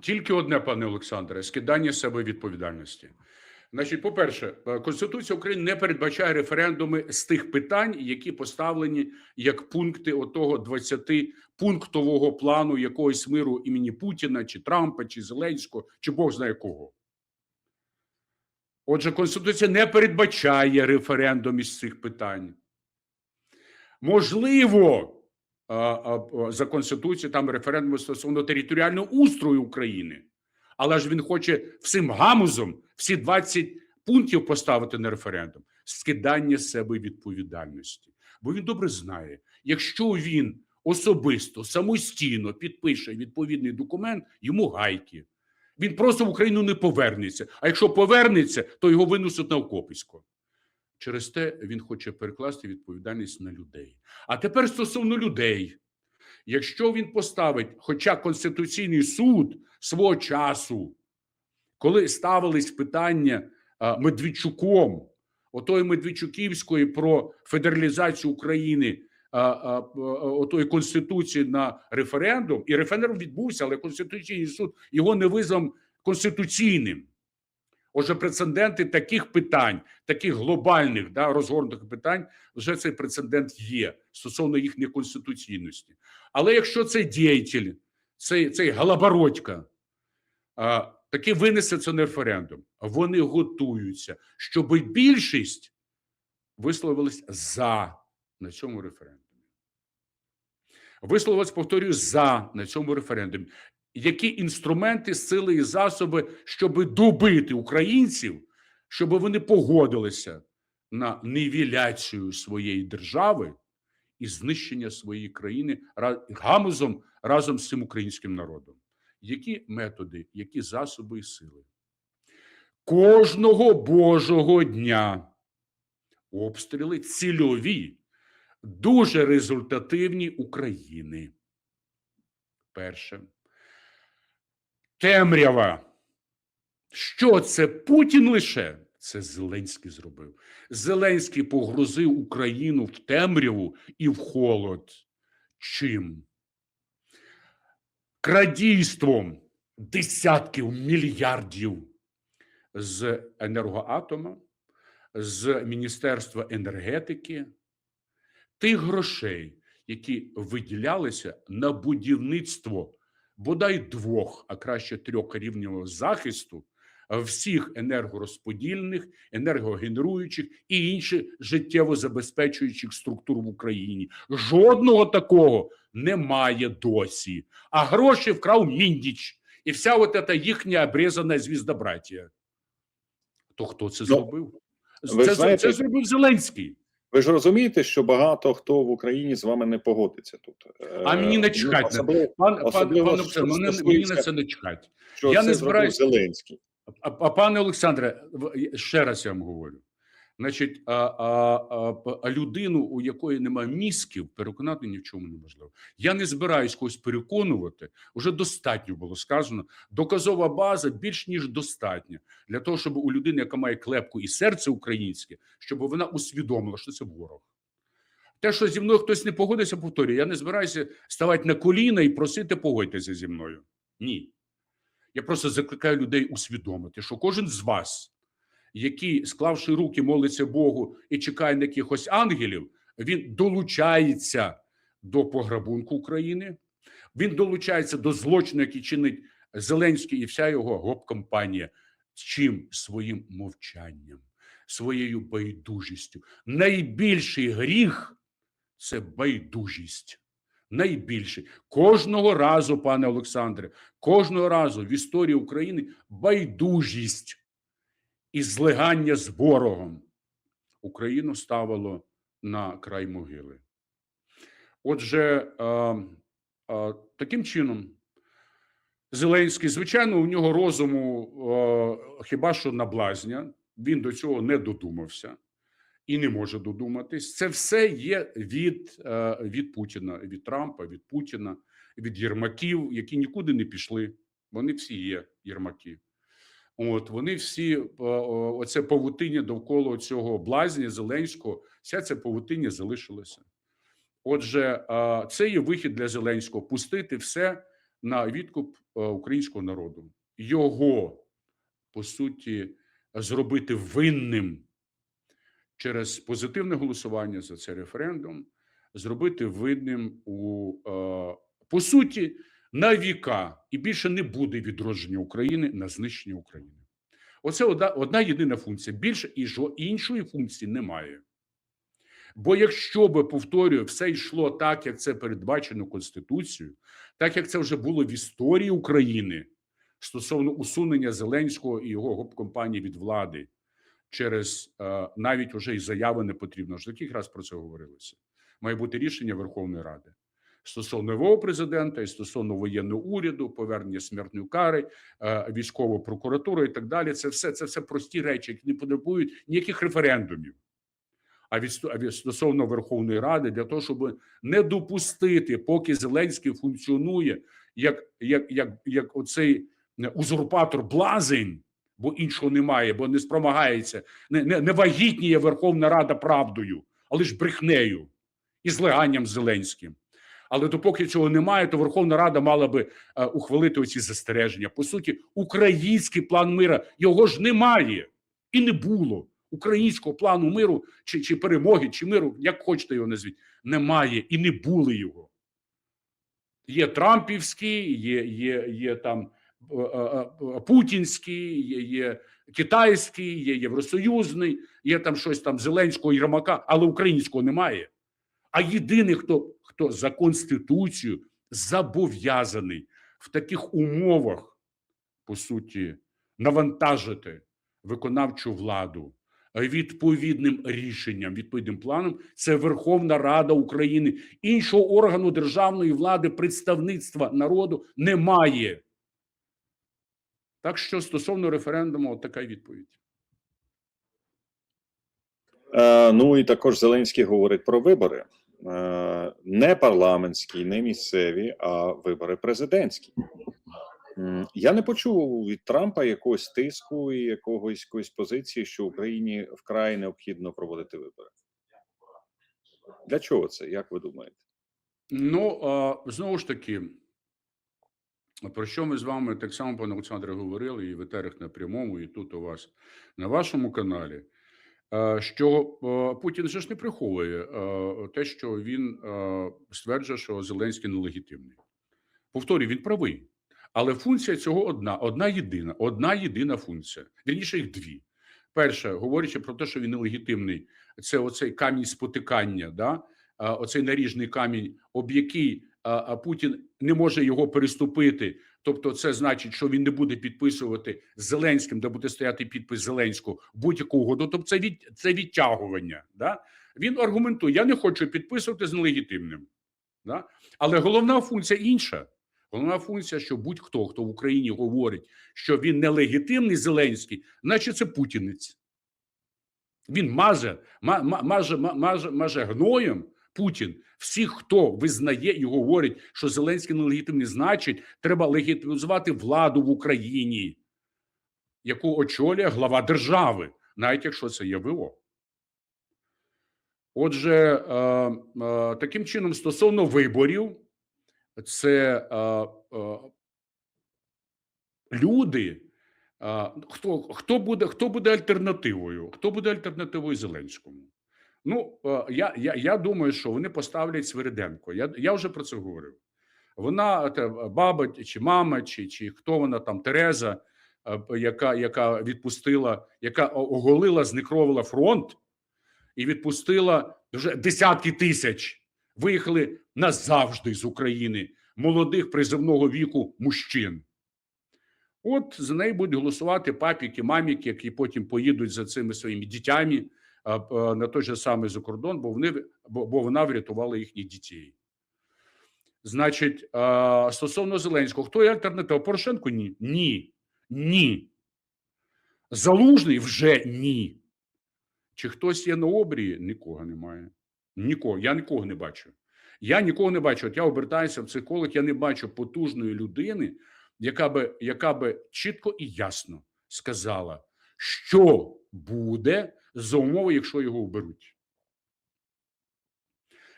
Тільки одне, пане Олександре, скидання себе відповідальності. Значить, по-перше, е, Конституція України не передбачає референдуми з тих питань, які поставлені як пункти отого 20-пунктового плану якогось миру імені Путіна, чи Трампа, чи Зеленського, чи Бог знає кого. Отже, Конституція не передбачає референдум із цих питань. Можливо, за Конституцією там референдум стосовно територіального устрою України. Але ж він хоче всім гамузом всі 20 пунктів поставити на референдум. Скидання з себе відповідальності. Бо він добре знає, якщо він особисто самостійно підпише відповідний документ, йому гайки. Він просто в Україну не повернеться. А якщо повернеться, то його винесуть на окописько. Через те він хоче перекласти відповідальність на людей. А тепер стосовно людей. Якщо він поставить, хоча Конституційний суд свого часу, коли ставились питання Медведчуком, отої Медведчуківської про федералізацію України, отої Конституції на референдум, і референдум відбувся, але Конституційний суд його не визнав конституційним. Отже, прецеденти таких питань, таких глобальних да, розгорнутих питань, вже цей прецедент є стосовно їх неконституційності. Але якщо цей діятель, цей, цей Галабородька, таки винесе це на референдум, вони готуються, щоб більшість висловилась за на цьому референдумі. Висловилась, повторюю, за на цьому референдумі. Які інструменти, сили і засоби, щоб добити українців, щоб вони погодилися на нівеляцію своєї держави і знищення своєї країни гамузом разом з цим українським народом? Які методи, які засоби і сили? Кожного Божого дня обстріли цільові, дуже результативні України. Перше. Темрява. Що це Путін лише? Це Зеленський зробив. Зеленський погрузив Україну в темряву і в холод. Чим? Крадійством десятків мільярдів з енергоатома, з Міністерства енергетики, тих грошей, які виділялися на будівництво бодай двох, а краще трьох рівнів захисту всіх енергорозподільних, енергогенеруючих і інших життєво забезпечуючих структур в Україні. Жодного такого немає досі. А гроші вкрав Міндіч і вся от ця їхня обрізана звіздобратія. То хто це Ну, зробив? Це, знаєте- це зробив Зеленський. Ви ж розумієте, що багато хто в Україні з вами не погодиться тут. А мені Е, не чекати. особливо, Пан, пан, Особливо, пан що мене- мені на це не чекать. що я це не збираюся. Зеленський. А, а пане Олександре, в- ще раз я вам говорю. Значить, а, а, а, людину, у якої немає мізків, переконати ні в чому неможливо. Я не збираюсь когось переконувати. Уже достатньо було сказано. Доказова база більш ніж достатня для того, щоб у людини, яка має клепку і серце українське, щоб вона усвідомила, що це ворог. Те, що зі мною хтось не погодиться, повторюю, я не збираюся ставати на коліна і просити погодьтеся зі мною. Ні. Я просто закликаю людей усвідомити, що кожен з вас, який, склавши руки, молиться Богу і чекає на якихось ангелів, він долучається до пограбунку України, він долучається до злочину, який чинить Зеленський і вся його гоп-компанія. Чим своїм мовчанням, своєю байдужістю. Найбільший гріх це байдужість. Найбільший. Кожного разу, пане Олександре, кожного разу в історії України байдужість і злигання з ворогом Україну ставило на край могили. Отже, е, е, таким чином, Зеленський, звичайно, у нього розуму е, хіба що на блазня, він до цього не додумався і не може додуматись. Це все є від, від Путіна, від Трампа, від Путіна, від Єрмаків, які нікуди не пішли. Вони всі є Єрмаки. От вони всі е, оце павутиння довкола цього блазня Зеленського, вся ця павутиння залишилася. Отже, це є вихід для Зеленського пустити все на відкуп е, українського народу, його по суті зробити винним через позитивне голосування за цей референдум, зробити винним у е, по суті на віка, і більше не буде відродження України на знищення України. Оце одна, одна єдина функція. Більше і жо- іншої функції немає. Бо якщо би, повторюю, все йшло так, як це передбачено Конституцією, так як це вже було в історії України стосовно усунення Зеленського і його гоп-компанії від влади через е, навіть уже і заяви не потрібно. Вже таких раз про це говорилося. Має бути рішення Верховної Ради стосовно нового президента і стосовно воєнного уряду, повернення смертної кари, е, військової прокуратури і так далі. Це все це все прості речі, які не потребують ніяких референдумів. А від, стосовно Верховної Ради для того, щоб не допустити, поки Зеленський функціонує як, як, як, як оцей узурпатор блазень, бо іншого немає, бо не спромагається, не, не, не вагітніє Верховна Рада правдою, але ж брехнею і злиганням з Зеленським. Але допоки цього немає, то Верховна Рада мала би е, ухвалити оці застереження. По суті, український план мира його ж немає і не було. Українського плану миру чи, чи перемоги, чи миру, як хочете його назвіть, немає і не було його. Є Трампівський, є, є, є там е, е, Путінський, є, є китайський, є євросоюзний, є там щось там Зеленського Єрмака, але українського немає. А єдиний, хто, хто за Конституцією зобов'язаний в таких умовах, по суті, навантажити виконавчу владу відповідним рішенням, відповідним планом, це Верховна Рада України. Іншого органу державної влади, представництва народу немає. Так що стосовно референдуму, от така відповідь. Е, ну і також Зеленський говорить про вибори. Е, не парламентські, не місцеві, а вибори президентські. Я не почув від Трампа якогось тиску і якогось якоїсь позиції, що Україні вкрай необхідно проводити вибори. Для чого це? Як ви думаєте? Ну, знову ж таки, про що ми з вами так само, пане Олександре, говорили і в етерах на прямому, і тут у вас на вашому каналі. Е, Що е, Путін же ж не приховує е, те, що він стверджує, що Зеленський нелегітимний. Повторюю, він правий. Але функція цього одна, одна єдина, одна єдина функція. Вірніше їх дві. Перше, говорячи про те, що він нелегітимний, це оцей камінь спотикання, да? оцей наріжний камінь, об який Путін не може його переступити. Тобто, це значить, що він не буде підписувати Зеленським, де буде стояти підпис Зеленського будь-яку угоду. Тобто, це від це відтягування. Да? Він аргументує: я не хочу підписувати з нелегітимним. Да? Але головна функція інша. Головна функція, що будь-хто, хто в Україні говорить, що він нелегітимний Зеленський, значить це путінець. Він маже, ма- ма- маже, маже, маже гноєм Путін. Всіх, хто визнає і говорить, що Зеленський нелегітимний, значить, треба легітимізувати владу в Україні, яку очолює глава держави, навіть якщо це є ВО. Отже, е, е, таким чином, стосовно виборів, це е, люди. Хто, хто, буде, хто буде альтернативою? Хто буде альтернативою Зеленському? Ну, е, я, я, я думаю, що вони поставлять Свириденко. Я, я вже про це говорив. Вона баба чи мама, чи, чи хто вона там, Тереза, е, яка, яка відпустила, яка оголила, зникровила фронт і відпустила вже десятки тисяч. Виїхали назавжди з України молодих призовного віку мужчин. От за неї будуть голосувати папіки, маміки, які потім поїдуть за цими своїми дітями на той же самий закордон, бо вони бо, вона врятувала їхніх дітей. Значить, стосовно Зеленського, хто є альтернатива? Порошенко ні. Ні. Ні. Залужний вже ні. Чи хтось є на обрії? Нікого немає. Нікого. Я нікого не бачу. Я нікого не бачу. От я обертаюся в цей колик, я не бачу потужної людини, яка би, яка би чітко і ясно сказала, що буде за умови, якщо його оберуть.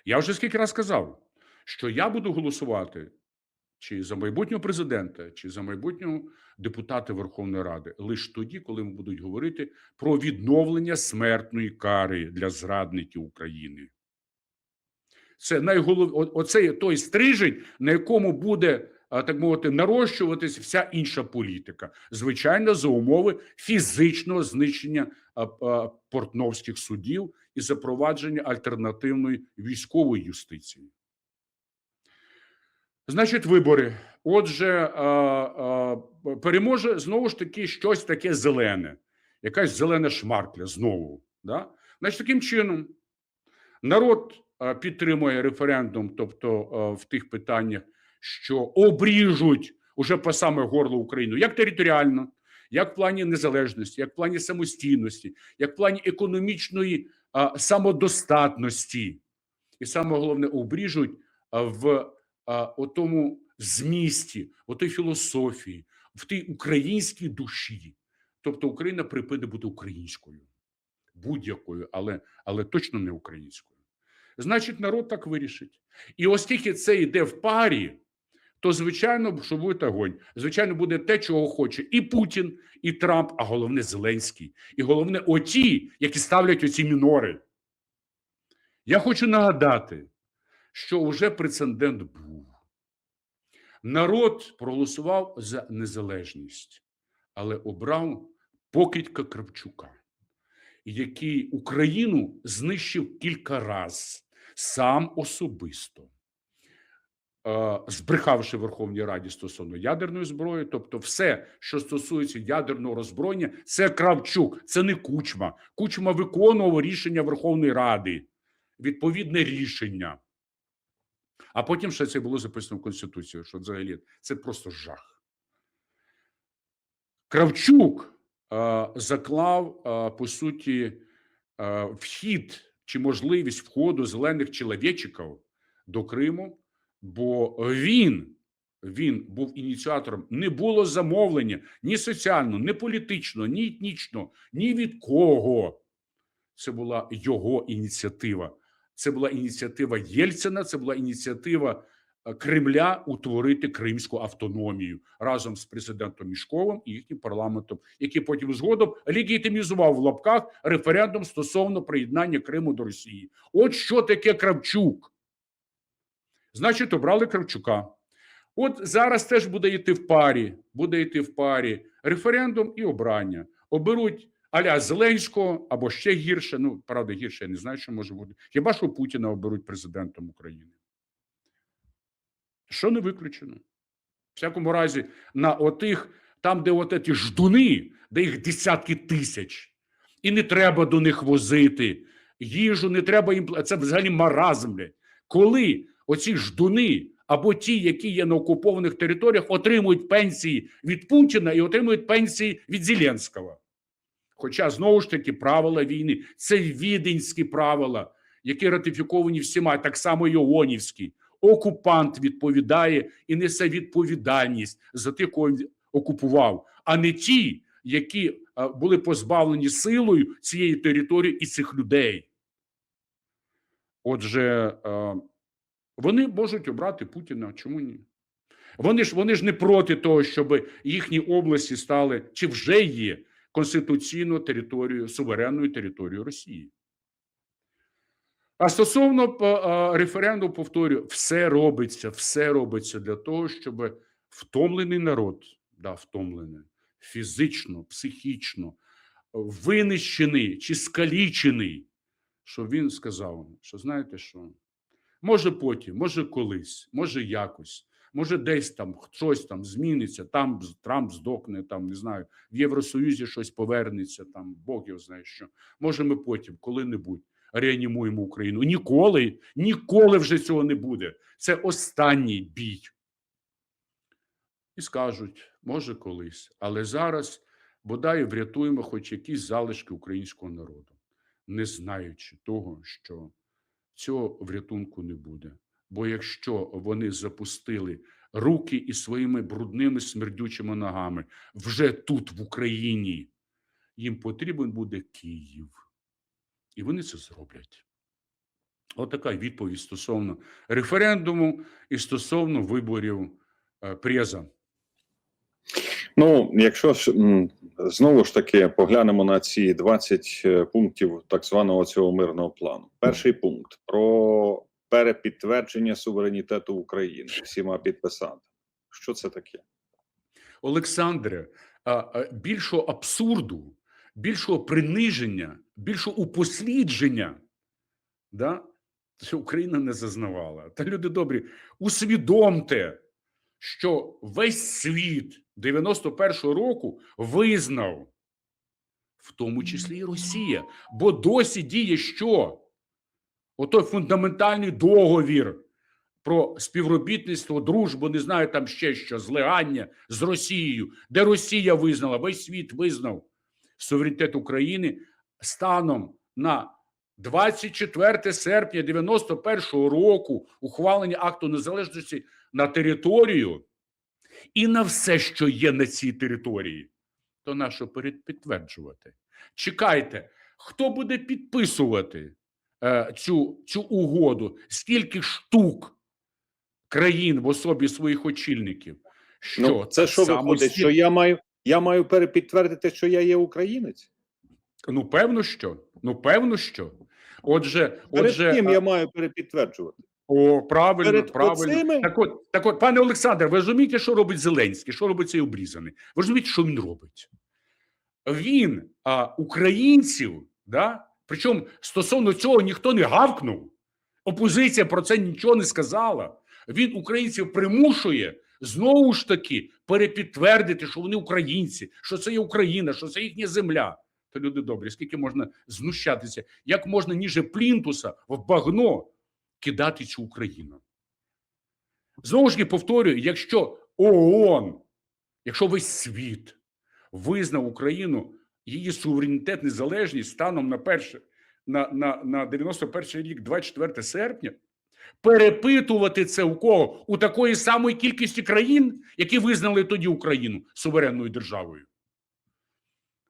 Я вже скільки раз сказав, що я буду голосувати чи за майбутнього президента, чи за майбутнього депутата Верховної Ради лише тоді, коли ми будуть говорити про відновлення смертної кари для зрадників України. Це найголов... оце той стрижень, на якому буде, так мовити, нарощуватись вся інша політика. Звичайно, за умови фізичного знищення портновських судів і запровадження альтернативної військової юстиції. Значить, вибори. Отже, переможе знову ж таки щось таке зелене, якась зелена шмаркля знову. Да? Значить, таким чином, народ підтримує референдум, тобто в тих питаннях, що обріжуть уже по саме горло Україну, як територіально, як в плані незалежності, як в плані самостійності, як в плані економічної а, самодостатності. І саме головне, обріжуть в а, отому змісті, в той філософії, в тій українській душі. Тобто Україна припине бути українською, будь-якою, але, але точно не українською. Значить, народ так вирішить. І оскільки це йде в парі, то звичайно, що буде огонь. Звичайно, буде те, чого хоче і Путін, і Трамп, а головне Зеленський. І головне, оті, які ставлять оці мінори. Я хочу нагадати, що вже прецедент був. Народ проголосував за незалежність, але обрав покидька Кравчука, який Україну знищив кілька разів сам особисто, збрехавши Верховній Раді стосовно ядерної зброї. Тобто, все, що стосується ядерного роззброєння, це Кравчук, це не кучма. Кучма виконував рішення Верховної Ради, відповідне рішення. А потім ще це було записано в Конституцію, що взагалі це просто жах. Кравчук е, заклав, е, по суті, е, вхід чи можливість входу зелених чоловічиків до Криму, бо він, він був ініціатором. Не було замовлення ні соціально, ні політично, ні етнічно, ні від кого. Це була його ініціатива. Це була ініціатива Єльцина, це була ініціатива е, Кремля утворити кримську автономію разом з президентом Мішковим і їхнім парламентом, який потім згодом легітимізував в лапках референдум стосовно приєднання Криму до Росії. От що таке Кравчук. Значить, обрали Кравчука. От зараз теж буде йти в парі, буде йти в парі референдум і обрання. Оберуть аля Зеленського або ще гірше. Ну, правда, гірше я не знаю, що може бути. Хіба що Путіна оберуть президентом України? Що не виключено? В всякому разі, на отих, там, де от ті ждуни, де їх десятки тисяч, і не треба до них возити їжу, не треба їм. Це взагалі маразм. блядь. Коли оці ждуни або ті, які є на окупованих територіях, отримують пенсії від Путіна і отримують пенсії від Зеленського. Хоча знову ж таки правила війни це віденські правила, які ратифіковані всіма, так само і ООНівські. Окупант відповідає і несе відповідальність за тих, кого він окупував, а не ті, які були позбавлені силою цієї території і цих людей. Отже, е, вони можуть обрати Путіна. Чому ні? Вони ж вони ж не проти того, щоб їхні області стали чи вже є конституційною територією, суверенною територією Росії. А стосовно п- е, референдуму, повторюю, все робиться, все робиться для того, щоб втомлений народ, да, втомлений, фізично, психічно, винищений чи скалічений, щоб він сказав, що знаєте що, може потім, може колись, може якось, може десь там щось там зміниться, там Трамп здохне, там не знаю, в Євросоюзі щось повернеться, там Бог його знає що. Може, ми потім, коли-небудь, реанімуємо Україну. Ніколи, ніколи вже цього не буде. Це останній бій. І скажуть, може колись, але зараз бодай врятуємо хоч якісь залишки українського народу, не знаючи того, що цього врятунку не буде. Бо якщо вони запустили руки і своїми брудними смердючими ногами вже тут, в Україні, їм потрібен буде Київ. І вони це зроблять. Отака відповідь стосовно референдуму і стосовно виборів е, преза. Ну, якщо ж знову ж таки поглянемо на ці 20 е, пунктів так званого цього мирного плану. Перший пункт про перепідтвердження суверенітету України всіма підписантами. Що це таке? Олександре, більшого абсурду, більшого приниження, більшого упослідження, да, що Україна не зазнавала. Та люди добрі, усвідомте, що весь світ 91-го року визнав, в тому числі і Росія, бо досі діє що? Отой фундаментальний договір про співробітництво, дружбу, не знаю там ще що, злегання з Росією, де Росія визнала, весь світ визнав суверенітет України станом на 24 серпня 91-го року ухвалення акту незалежності на територію і на все, що є на цій території, то на що перед- підтверджувати? Чекайте, хто буде підписувати е, цю, цю угоду? Скільки штук країн в особі своїх очільників? Що ну, це що виходить? Що я маю, я маю перепідтвердити, що я є українець? Ну, певно, що. Ну, певно, що. Отже, Перед отже, ким а- я маю перепідтверджувати? О, правильно, Перед правильно. оцими? Так от, так от, пане Олександр, ви розумієте, що робить Зеленський, що робить цей обрізаний? Ви розумієте, що він робить? Він а, українців, да? причому стосовно цього ніхто не гавкнув, опозиція про це нічого не сказала. Він українців примушує знову ж таки перепідтвердити, що вони українці, що це є Україна, що це їхня земля. То люди добрі, скільки можна знущатися, як можна ніже плінтуса в багно кидати цю Україну. Знову ж таки повторюю, якщо ООН, якщо весь світ визнав Україну її суверенітет, незалежність станом на перше на, на, на 91 рік, 24 серпня, перепитувати це у кого? У такої самої кількості країн, які визнали тоді Україну суверенною державою.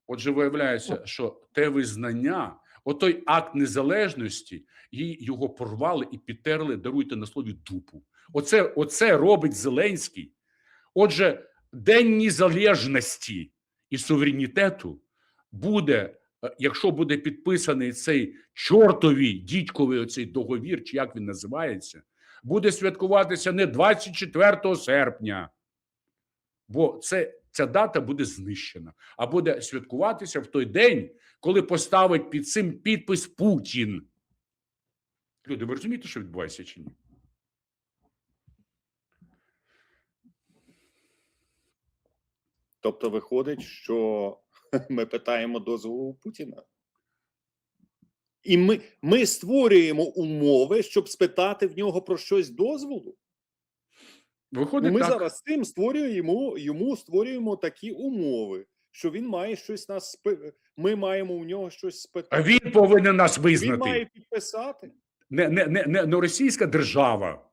Отже, виявляється, що те визнання, отой акт незалежності, їй його порвали і підтерли, даруйте на слові дупу. Оце, оце робить Зеленський. Отже, День незалежності і суверенітету буде, е, якщо буде підписаний цей чортовий дідьковий оцей договір, чи як він називається, буде святкуватися не 24 серпня, бо це, ця дата буде знищена, а буде святкуватися в той день, коли поставить під цим підпис Путін. Люди, ви розумієте, що відбувається чи ні? Тобто виходить, що ми питаємо дозволу у Путіна. І ми, ми створюємо умови, щоб спитати в нього про щось дозволу. Виходить Ну, ми так. зараз цим створюємо йому, йому створюємо такі умови, що він має щось нас спи... Ми маємо у нього щось А спитати. він повинен нас Він визнати. має підписати. не, не, не, не, не російська держава,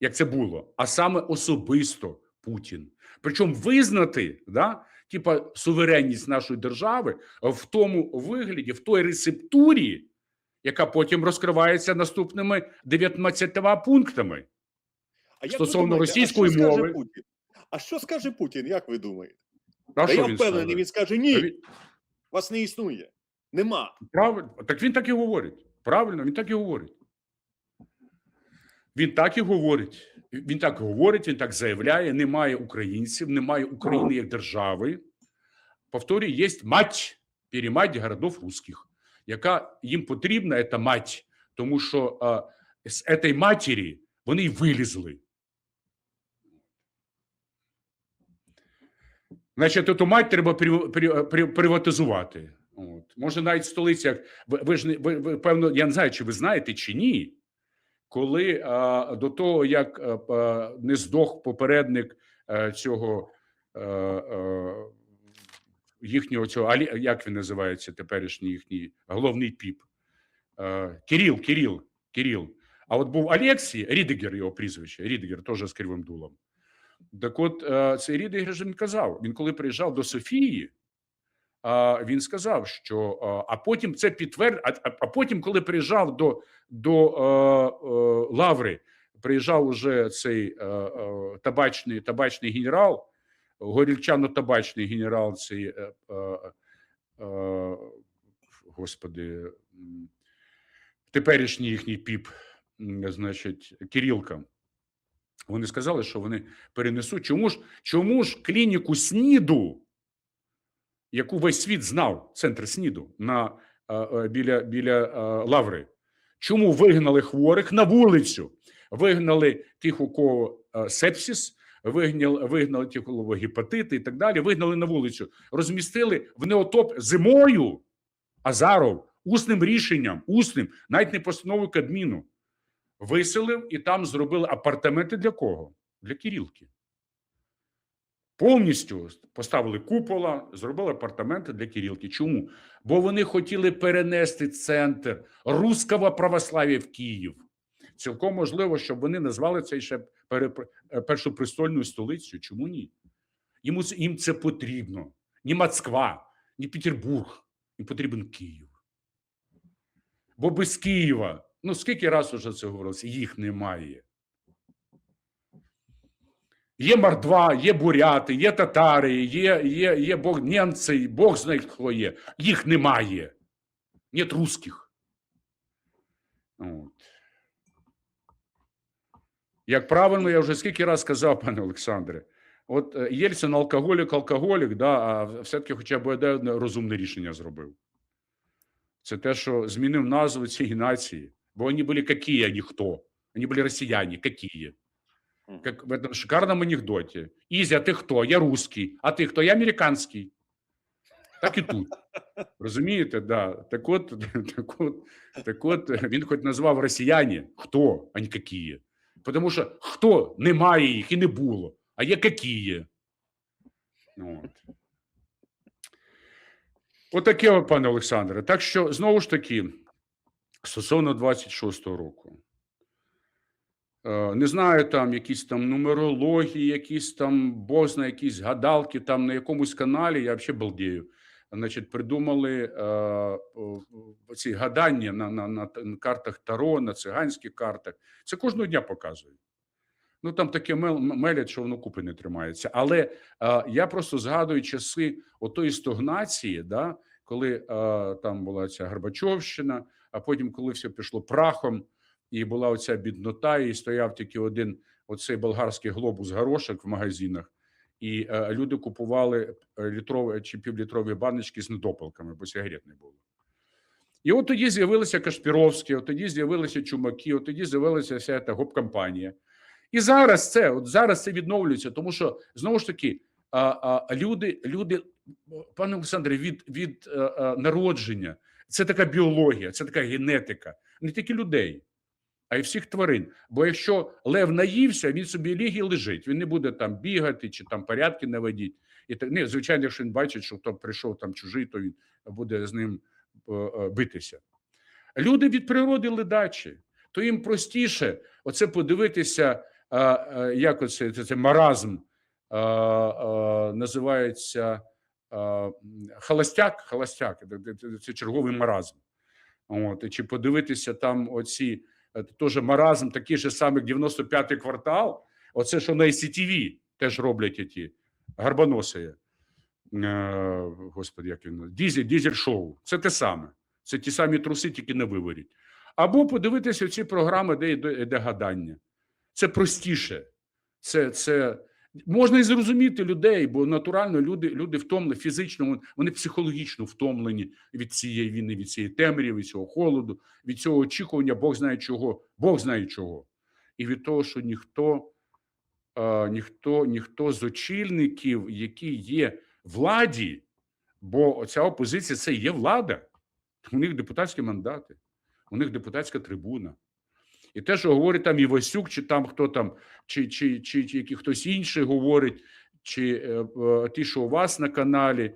як це було, а саме особисто Путін. Причому визнати, да, типа суверенність нашої держави в тому вигляді, в той рецептурі, яка потім розкривається наступними 19 пунктами. А як Стосовно думаєте, російської а що скаже мови. Путін? А що скаже Путін, як ви думаєте? А Та що я він впевнений, скаже? він скаже: Та ні, він- вас не існує. Нема. Правильно, так він так і говорить. Правильно, він так і говорить. Він так і говорить. Він так говорить, він так заявляє: немає українців, немає України як держави. Повторюю, є мать, перемать городов русських, яка їм потрібна, це мать, тому що а, з цієї матері вони й вилізли. Значить, эту мать треба при- при- при- приватизувати. От. Може, навіть столиця, як ви, ви ж не ви, ви певно, я не знаю, чи ви знаєте чи ні, коли а, до того, як а, а, не здох попередник а, цього а, а, їхнього цього, Алі, як він називається теперішній їхній головний піп? А, Кирил, Кирил, Кирил. А от був Алексій, Рідегер його прізвище, Рідегер, теж з кривим дулом. Так от е, цей Рідегер же казав, він коли приїжджав до Софії, він сказав, що а, а потім це підтверд, а, потім, коли приїжджав до, до е, е, Лаври, приїжджав уже цей е, е, табачний, табачний генерал, горільчано-табачний генерал, цей, е, е, е, господи, теперішній їхній піп, значить, Кирилка. Вони сказали, що вони перенесуть. Чому ж, чому ж клініку СНІДу, яку весь світ знав, центр СНІДу на, е, е, біля, біля е, Лаври, чому вигнали хворих на вулицю? Вигнали тих, у кого сепсис, вигнали, вигнали тих, у кого гепатити і так далі, вигнали на вулицю, розмістили в неотоп зимою Азаров усним рішенням, усним, навіть не постановою Кабміну, виселив і там зробили апартаменти для кого? Для Кирилки. Повністю поставили купола, зробили апартаменти для Кирилки. Чому? Бо вони хотіли перенести центр руского православ'я в Київ. Цілком можливо, щоб вони назвали це ще е, першопрестольною столицею. Чому ні? Йому їм це потрібно. Ні Москва, ні Петербург. Їм потрібен Київ. Бо без Києва, ну скільки раз уже це говорилося, їх немає. Є мордва, є буряти, є татари, є, є, є бог німці, Бог знає, хто є. Їх немає. Нет русських. От. Як правильно, я вже скільки раз сказав, пане Олександре, от е, Єльцин алкоголік, алкоголік, да, а все-таки хоча б одне розумне рішення зробив. Це те, що змінив назву цієї нації. Бо вони були які, а не хто. Вони були росіяни, які. Как в этом шикарном анекдоте. Изя, ты кто? Я русский. А ти хто? Я американський. Так і тут. Розумієте, да. Так от, так от, так от він хоч назвав росіяни хто, а не які. Тому що хто немає їх і не було, а є які. От. Отаке, от, пане Олександре. Так що, знову ж таки, стосовно 26-го року. Е, Не знаю, там якісь там нумерології, якісь там бог знає, якісь гадалки там на якомусь каналі. Я взагалі балдію. Значить, придумали е, о, ці гадання на, на, на, картах Таро, на циганських картах. Це кожного дня показують. Ну там таке мел- мелять, що воно купи не тримається. Але е, я просто згадую часи отої стогнації, да, коли е, там була ця Горбачовщина, а потім, коли все пішло прахом, і була оця біднота, і стояв тільки один оцей болгарський глобус горошок в магазинах, і е, люди купували е, літрові чи півлітрові баночки з недопалками, бо сигарет не було. І от тоді з'явилися Кашпіровські, от тоді з'явилися чумаки, от тоді з'явилася вся ця гоп-компанія. І зараз це, от зараз це відновлюється, тому що знову ж таки, а, а, люди, люди, пане Олександре, від, від а, а, народження це така біологія, це така генетика, не тільки людей, а й всіх тварин. Бо якщо лев наївся, він собі ліг і лежить. Він не буде там бігати чи там порядки наводити. І так, не, звичайно, якщо він бачить, що хто прийшов там чужий, то він буде з ним е, е, битися. Люди від природи ледачі, то їм простіше оце подивитися, а, як оце це, маразм називається холостяк, холостяк, це- черговий маразм. От, чи подивитися там оці е, теж маразм, такий же самий, як 95-й квартал, оце, що на ICTV теж роблять ті гарбоноси. Е, Господи, як він дізель, дізель шоу. Це те саме. Це ті самі труси, тільки на виворіть. Або подивитися ці програми, де йде гадання. Це простіше. Це, це можна і зрозуміти людей, бо натурально люди, люди втомлені фізично, вони психологічно втомлені від цієї війни, від цієї темряви, від цього холоду, від цього очікування, Бог знає чого, Бог знає чого. І від того, що ніхто, е, ніхто, ніхто з очільників, які є владі, бо ця опозиція це є влада. У них депутатські мандати, у них депутатська трибуна. І те, що говорить там Івасюк, чи там хто там, чи, чи, чи, чи який хтось інший говорить, чи е, е, ті, що у вас на каналі, е,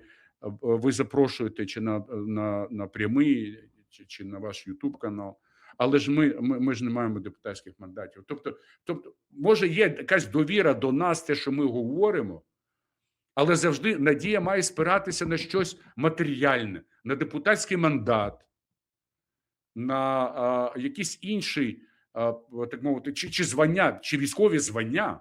ви запрошуєте, чи на, на, на прямий, чи, чи на ваш Ютуб канал. Але ж ми, ми, ми ж не маємо депутатських мандатів. Тобто, тобто, може, є якась довіра до нас, те, що ми говоримо, але завжди надія має спиратися на щось матеріальне, на депутатський мандат, на а, якийсь інший так мовити, чи, чи звання, чи військові звання,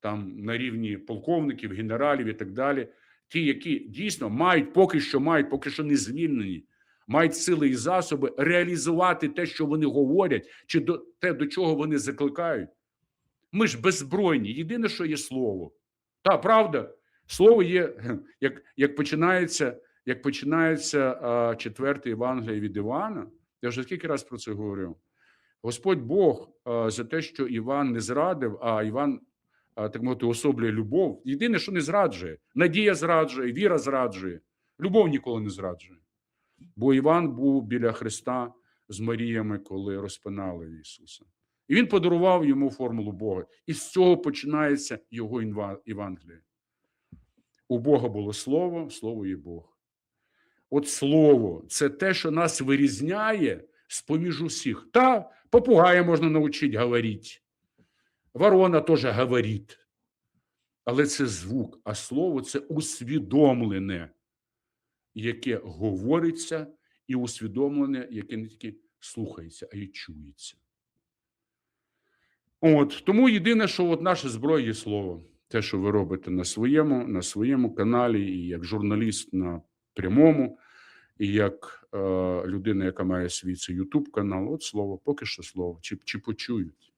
там на рівні полковників, генералів і так далі, ті, які дійсно мають поки що мають, поки що не звільнені, мають сили і засоби реалізувати те, що вони говорять, чи до те, до чого вони закликають. Ми ж беззбройні. Єдине, що є слово. Та правда, слово є, як, як починається, як починається а, четверте Євангеліє від Івана. Я вже скільки раз про це говорив. Господь Бог за те, що Іван не зрадив, а Іван, так мовити, особлює любов. Єдине, що не зраджує. Надія зраджує, віра зраджує. Любов ніколи не зраджує. Бо Іван був біля Христа з Маріями, коли розпинали Ісуса. І він подарував йому формулу Бога. І з цього починається його Євангеліє. У Бога було слово, слово є Бог. От слово це те, що нас вирізняє з поміж усіх. Та попугая можна навчити говорити. Ворона теж говорить. Але це звук, а слово це усвідомлене, яке говориться, і усвідомлене, яке не тільки слухається, а й чується. От тому єдине, що от наша зброя є слово. Те, що ви робите на своєму, на своєму каналі, і як журналіст на прямому, і як е, людина, яка має свій це Ютуб канал, от слово, поки що слово, чи, чи почують.